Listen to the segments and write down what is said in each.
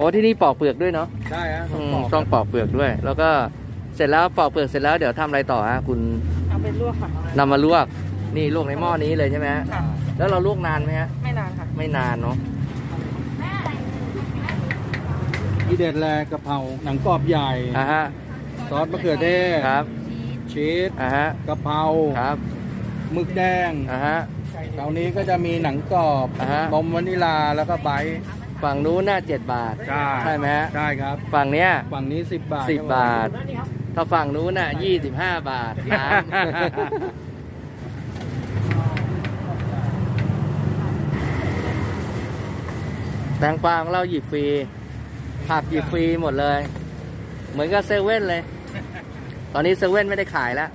โอ้ที่นี่ปอกเปลือกด้วยเนาะได้ฮะอืมต้ต้อองงปปอกอกเปลือกด้วย แล้วก็เสร็จแล้วปอกเปลือกเสร็จแล้วเดี๋ยวทำอะไรต่อฮะคุณเอาไปลวกค่ะ นำมาลวกนี่ลวกในหม้อนี้เลยใช่ไหมฮะค่ะ แล้วเราลวกนานไหมฮะไม่นานค่ะ ไม่นานเนาะที่เด็ดแลกะเพราหนังกรอบใหญ่ อะฮะซอสมะเขือเทศครับชีสอะฮะกะเพราครับหมึกแดงอะฮะ คราวนี้ก็จะมีหนังกรอบอ่าฮะ นมวานิลาแล้วก็ไบท์ ฝั่งนู้นน่าเจ็ดบาท ใช่ใช่ไหมฮะใช่ครับ ฝั่งเนี้ยฝั่งนี้ 10 บาทสิบบาท ถ้าฝั่งนู้นน่ะยี่สิบห้าบาทน้ำ แตงกวาของเราหยิบฟรี ผักหยิบฟรีหมดเลย เหมือนกับเซเว่นเลย ตอนนี้เซเว่นไม่ได้ขายแล้ว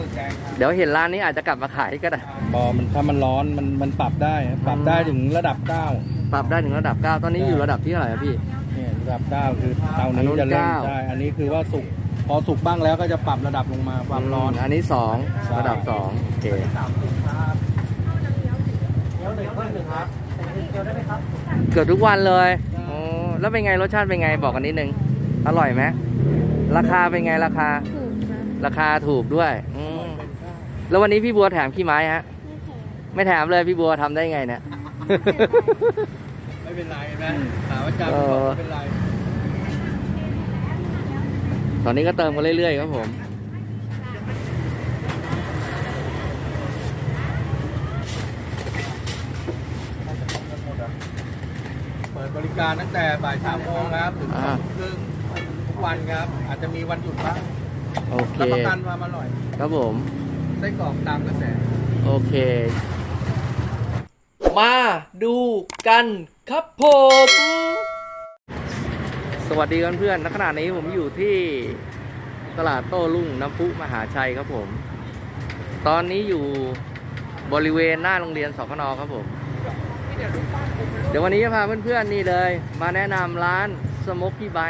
หมึกแดงครับเดี๋ยวเห็นร้านนี้อาจจะกลับมาขายก็ได้ บอมันถ้ามันร้อนมันมันปรับได้ปรับได้ถึงระดับ9ปรับได้ถึงระดับ 9 ตอนนี้อยู่ระดับที่เท่าไหร่อะพี่ เนี่ยระดับ9คือเตาอันนู้นี้นจะเร่งเก้า ได้ อันนี้คือว่าสุกพอสุกบ้างแล้วก็จะปรับระดับลงมาความร้อนอันนี้สองใช่ระดับสองโอเคเกือบทุกวันเลยโอ้แล้วเป็นไงรสชาติเป็นไงบอกกันนิดนึง อร่อยไหมราคาเป็นไงราคา ถูกนะราคาถูกด้วยอืม แล้ววันนี้พี่บัวแถมขี้ไม้ฮะ ไม่แถมเลยพี่บัวทำได้ไงเนี่ย ไม่เป็นไรนะถามอาจารย์เออไม่เป็นไร ตอนนี้ก็เติมกันเรื่อยๆครับผม เปิดบริการตั้งแต่บ่ายสามโมงครับถึงสอ่า องครึ่งทุกวันครับ อาจจะมีวันหยุดบ้างโอเค รับประกันความอร่อย ครับผม ไส้กรอกตามกระแส โอเค มาดูกันครับผม สวัสดีกันเพื่อนณขณะนี้ผมอยู่ที่ตลาดโต้รุ่งน้ำพุมหาชัยครับผม ตอนนี้อยู่บริเวณหน้าโรงเรียนสคนครับผม เดี๋ยววันนี้จะพาเพื่อนๆนี่เลย มาแนะนำร้านสโมกกี้ไบ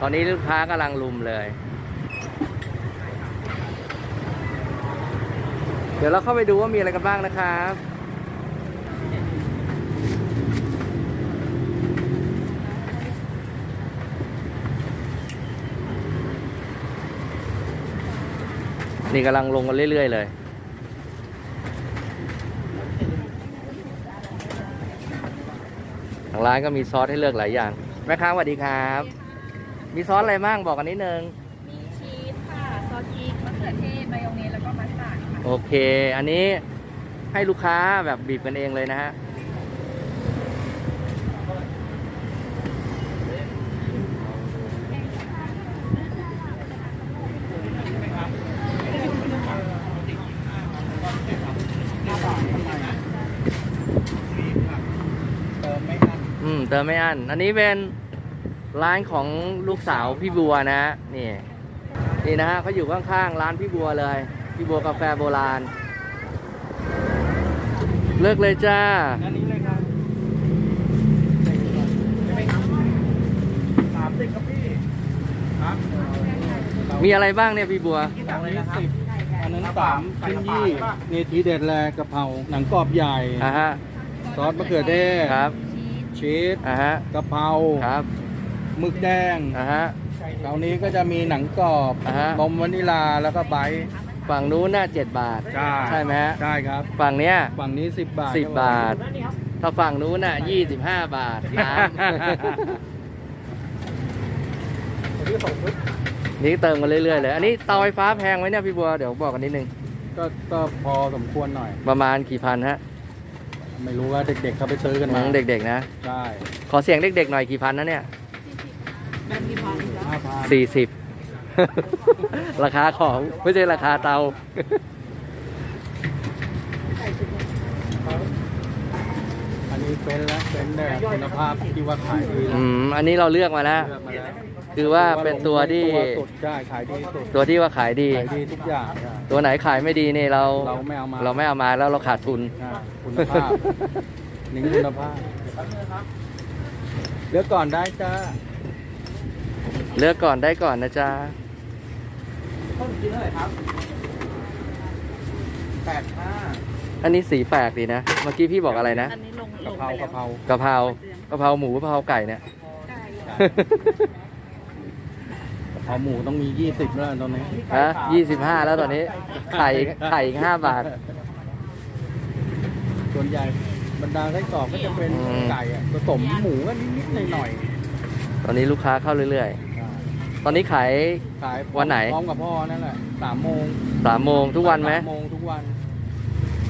ตอนนี้ลูกค้ากำลังลุมเลย เดี๋ยวเราเข้าไปดูว่ามีอะไรกันบ้างนะครับนี่กำลังลงกันเรื่อยๆเลย ทางร้านก็มีซอสให้เลือกหลายอย่าง แม่ค้าสวัสดีครับ มีซอสอะไรบ้างบอกกันนิดนึง โอเค อันนี้ให้ลูกค้าแบบบีบกันเองเลยนะฮะเติมไม่อั้นอืมเติมไม่อั้นอันนี้เป็นร้านของลูกสาวพี่บัวนะฮะนี่นี่นะฮะเขาอยู่ข้างๆร้านพี่บัวเลย พี่บัวกาแฟโบราณ เลิกเลยจ้า อันนี้เลยครับสามสิบครับพี่ครับมีอะไรบ้างเนี่ยพี่บัวอันนี้สิบอันนั้นสามชิ้นยี่นี่ทีเด็ดแลกะเพราหนังกรอบใหญ่ อะฮะ ซอสมะเขือเทศครับ ชีสอะฮะ กะเพราครับ หมึกแดงอะฮะ คราวนี้ก็จะมีหนังกรอบอ่าฮะ นมวานิลาแล้วก็ไบท์ ฝั่งนู้นน่าเจ็ดบาท ใช่ใช่ไหมฮะ ใช่ครับ ฝั่งเนี้ยฝั่งนี้ 10 บาทสิบบาท ถ้าฝั่งนู้นน่ะยี่สิบห้าบาทน้ำนี่เติมกันเรื่อยๆเลย อันนี้เตาไฟฟ้าแพงไหมเนี่ยพี่บัว เดี๋ยวบอกกันนิดนึง ก็ก็พอสมควรหน่อย ประมาณกี่พันฮะไม่รู้ว่าเด็กๆเขาไปซื้อกันอืมามเด็กๆนะ ใช่ขอเสียงเด็กๆหน่อยกี่พันนะเนี่ย ห้าพันสี่สิบ ราคาของไม่ใช่ราคาเตา อันนี้เป็นแล้วเป็นแบบคุณภาพที่ว่าขายดีอืม อันนี้เราเลือกมาแล้ว เลือกมาแล้วคือว่าเป็นตัวที่ตัวสุดใช่ขายดีสุดตัวที่ว่าขายดี ขายดีทุกอย่างใช่ตัวไหนขายไม่ดีนี่เราเราไม่เอามา เราไม่เอามาแล้วเราขาดทุนใช่คุณภาพ นิ่งคุณภาพเลือกก่อนได้จ้า เลือกก่อนได้ก่อนนะจ๊ะ ต้นกินเท่าไหร่ครับแปดห้าอันนี้สีแปลกดีนะ เมื่อกี้พี่บอกอะไรนะอันนี้ลงกะเพรากะเพรากะเพราเดือนกะเพราหมูกะเพราไก่เนี่ย ไก่กะเพราหมูต้องมียี่สิบแล้วตอนนี้ฮะยี่สิบห้าแล้วตอนนี้ ไข่ไข่อีกห้าบาท ส่วนใหญ่บรรดาไส้กรอกก็จะเป็นอืม ไก่อะผสมหมูก็นิดๆหน่อยตอนนี้ลูกค้าเข้าเรื่อยๆๆ ตอนนี้ขาย ขายวันไหน พร้อมกับพ่อนั่นแหละสามโมงสามโมงทุกวันไหมสามโมงทุกวัน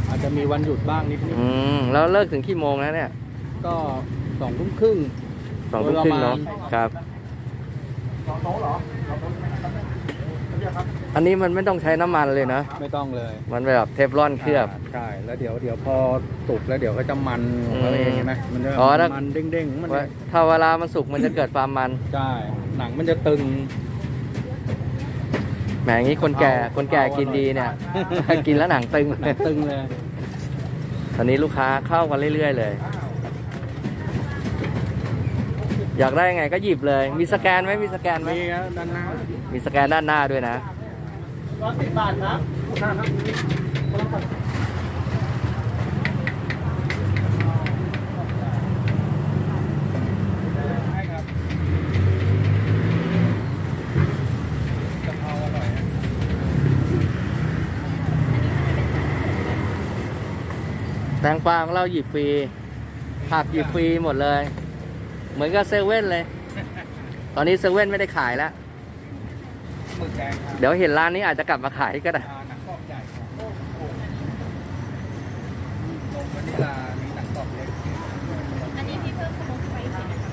อาจจะมีวันหยุดบ้างนิดอืมแล้วเลิกถึงกี่โมงแล้วเนี่ยๆก็สองทุ่มครึ่ง สองทุ่มครึ่งเนาะประมาณครับ อันนี้มันไม่ต้องใช้น้ำมันเลยนะ ไม่ต้องเลยมันแบบเทฟลอนเคลือบใช่แล้วเดี๋ยวเดี๋ยวพอสุกแล้วเดี๋ยวก็จะมันของเขาเองใช่ไหมมันจะอ๋อถ้ามันเด้งๆของมันว่าถ้าเวลามันสุกมันจะเกิดความมัน ใช่หนังมันจะตึง แหมอย่างนี้คนแก่คนแก่กินดีเนี่ย กินแล้วหนังตึงหนังตึงเลยตอนนี้ลูกค้าเข้ากันเรื่อย ๆ เลย อยากได้ไงก็หยิบเลย มีสแกนไหมมีสแกนไหมมีครับด้านหน้ามีสแกนด้านหน้าด้วยนะ ร้อยสิบบาทครับครับแตงกวาของเราหยิบฟรีผักหยิบฟรีหมดเลย เหมือนกับเซเว่นเลย ตอนนี้เซเว่นไม่ได้ขายแล้ว หมึกแดงครับเดี๋ยวเห็นร้านนี้อาจจะกลับมาขายก็ได้อ่าหนังกรอบใหญ่ครับโอ้โหตรงวานิลามีหนังกรอบเล็ก อันนี้พี่เพิ่มสโมกไฟใช่ไหมคะ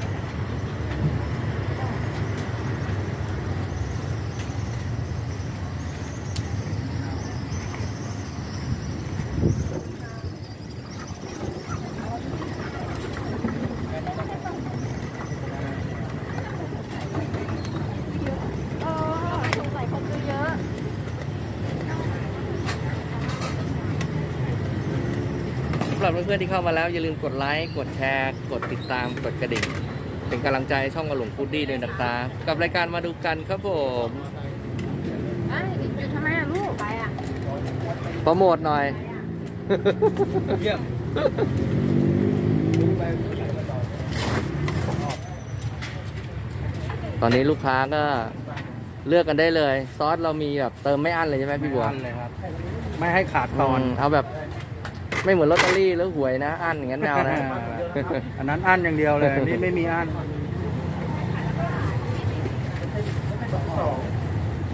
เออสงสัยคนดูเยอะ สำหรับ เพื่อนๆที่เข้ามาแล้ว อย่าลืมกดไลค์ กดแชร์ กดติดตาม กดกระดิ่ง เป็นกำลังใจให้ช่องกระหลงพุดดี้ด้วยนะครับกับรายการมาดูกันครับผมเอ้ยหยุดทำไมอะลูกไปอะโปรโมทหน่อย เยี่ยมตอนนี้ลูกค้าก็เลือกกันได้เลย ซอสเรามีแบบเติมไม่อั้นเลยใช่ไหมพี่บัวไม่อั้นเลยครับ ไม่ให้ขาดตอน มเอาแบบ ไม่เหมือนลอตเตอรี่แล้วหวยนะ อั้นอย่างนั้นไม่เอานะ อันนั้นอั้นอย่างเดียวเลยอันนี่ไม่มีอั้น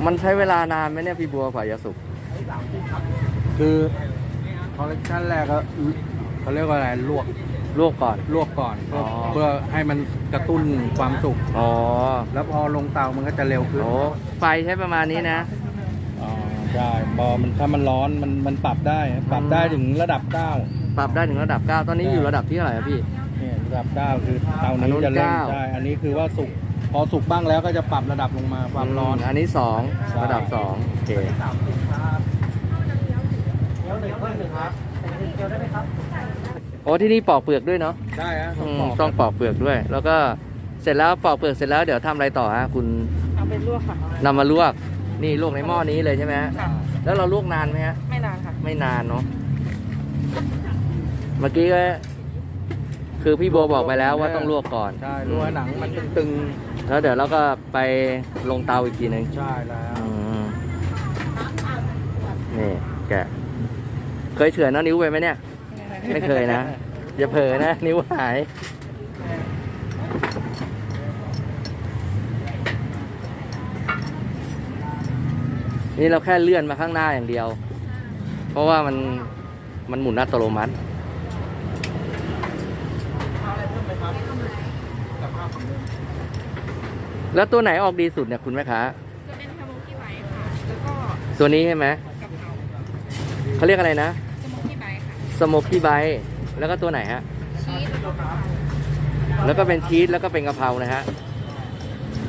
มันใช้เวลานานไหมเนี่ยพี่บัวกว่าจะสุกคือคอลเลคชันแรกก็เขาเรียกว่าอะไรลวกลวกก่อน ลวกก่อนเพื่ออ๋อ เพื่อให้มันกระตุ้นความสุกอ๋อแล้วพอลงเตามันก็จะเร็วขึ้นโอ้ไฟใช้ประมาณนี้นะอ๋อ ใช่พอมันถ้ามันร้อนมันมันปรับได้ครับปรับได้ถึงระดับเก้าปรับได้ถึงระดับ 9 ตอนนี้อยู่ระดับที่เท่าไหร่ครับพี่ เนี่ยระดับเก้าคือเตาอันนู้นี้นจะเร่งเก้า ใช่อันนี้คือว่าสุกพอสุกบ้างแล้วก็จะปรับระดับลงมาความร้อน อันนี้ ใช่ 2 ระดับ2โอเคโอ้ที่นี่ปอกเปลือกด้วยเนาะได้ฮะอืมปอกต้องปอกเปลือกด้วย แล้วก็เสร็จแล้วปอกเปลือกเสร็จแล้วเดี๋ยวทำอะไรต่อฮะคุณเอาไปลวกค่ะนำมาลวก นี่ลวกในหม้อนี้เลยใช่ไหมฮะแล้วเราลวกนานไหมฮะ ไม่นานค่ะ ไม่นานเนาะ เมื่อกี้ก็คือพี่โบบอกไปแล้วว่าต้องลวกก่อน ใช่ลวกให้หนังมันตึงแล้วเดี๋ยวเราก็ไปลงเตาอีกทีหนึงๆใช่แล้วอืมนี่แกะ เคยเฉือนเอานิ้วไปไหมเนี่ย ไม่เคยนะ อย่าเผลอนะ นิ้วหาย นี่เราแค่เลื่อนมาข้างหน้าอย่างเดียว เพราะว่ามันมันหมุนอัตโนมัติแล้วตัวไหนออกดีสุดเนี่ยคุณแม่ค้าจะเป็นสโมกี้ไบค่ะแล้วก็ตัวนี้ใช่ไหมกะเพราเขาเรียกอะไรนะสโมกี้ไบค่ะสโมกี้ไบแล้วก็ตัวไหนฮะชีสแล้วก็กะเพราแล้วก็เป็นชีสแล้วก็เป็นกะเพรานะฮะ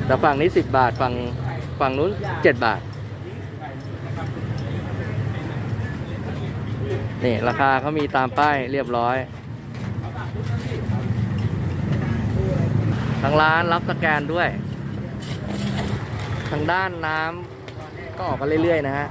แต่ฝั่งนี้สิบบาทฝั่งฝั่งนู้นเจ็ดบาท นี่ราคาเขามีตามป้ายเรียบร้อย ทางร้านรับสแกนด้วย ทางด้านน้ำก็ออกกันเรื่อยๆนะฮะ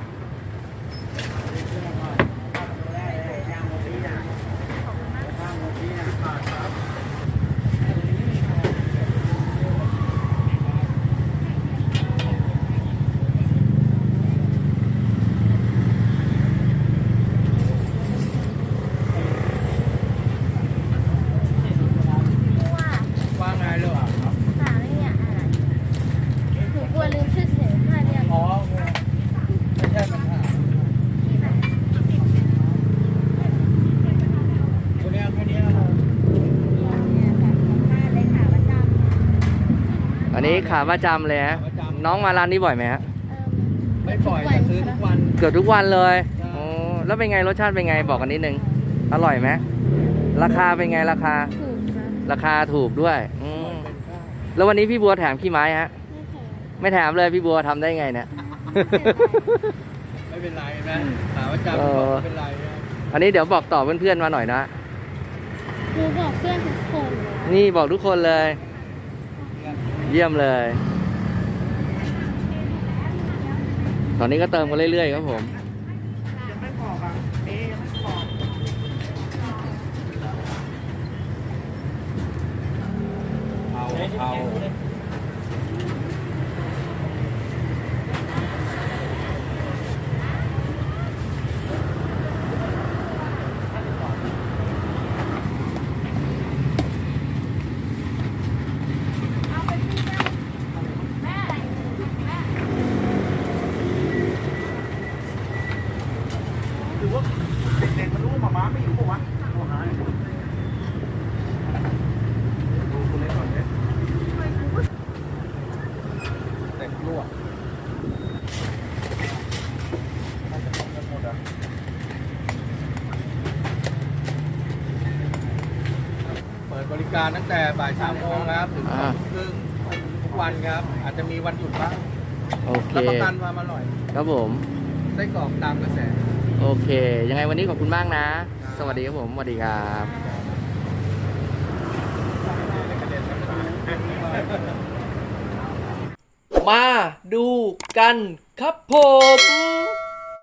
นนี้ขาประจำเลยฮะ ขาประจำ น้องมาร้านนี้บ่อยไหมฮะ ไม่ปล่อยแต่ซื้อทุกวัน เกือบทุกวันเลยใช่ โอ้แล้วเป็นไงรสชาติเป็นไงบอกกันนิดนึง อร่อยไหมราคาเป็นไงราคา ถูกนะราคาถูกด้วยอืมเป็นข้าวแล้ววันนี้พี่บัวแถมขี้ไม้ฮะไม่แถมเลยพี่บัวทำได้ไงเนี่ย ไม่เป็นไรนะขาประจำเออ ไม่เป็นไรนะอันนี้เดี๋ยวบอกต่อเพื่อนๆมาหน่อยนะ หนูบอกเพื่อนทุกคนเลยนี่บอกทุกคนเลย เยี่ยมเลย ตอนนี้ก็เติมกันเรื่อยๆครับผมเอาเอา เด็กลวกเปิด บริการตั้งแต่บ่ายสามโมงครับ ถึงสอ่าองทุ่มครึ่งทุกวันครับ อาจจะมีวันหยุดบ้างโอเครับประกันความอร่อย ครับผม ไส้กรอกตามกระแส โอเค ยังไงวันนี้ขอบคุณมากนะ สวัสดีครับผมสวัสดีครับมาดูกันครับผม